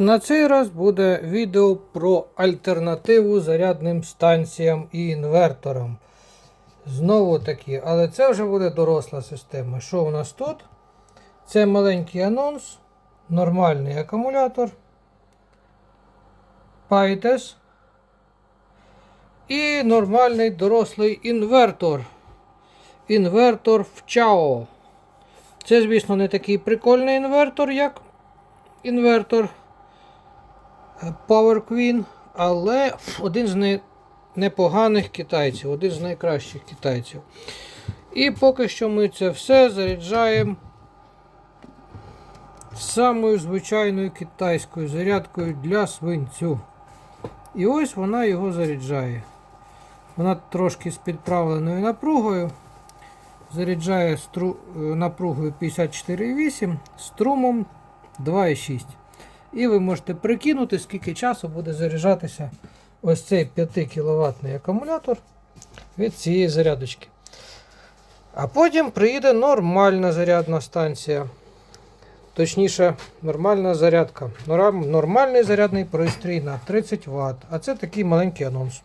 На цей раз буде відео про альтернативу зарядним станціям і інверторам. Знову таки, але це вже буде доросла система. Що у нас тут? Це маленький анонс, нормальний акумулятор, PITES і нормальний дорослий інвертор. Інвертор в Chao. Це, звісно, не такий прикольний інвертор, як інвертор Power Queen, але один з не- непоганих китайців, один з найкращих китайців. І поки що ми це все заряджаємо самою звичайною китайською зарядкою для свинцю. І ось вона його заряджає. Вона трошки з підправленою напругою. Заряджає стру... е, напругою 54,8 струмом 2,6. І ви можете прикинути, скільки часу буде заряджатися ось цей 5 кВт акумулятор від цієї зарядочки. А потім приїде нормальна зарядна станція. Точніше, нормальна зарядка. Нормальний зарядний пристрій на 30 Вт. А це такий маленький анонс.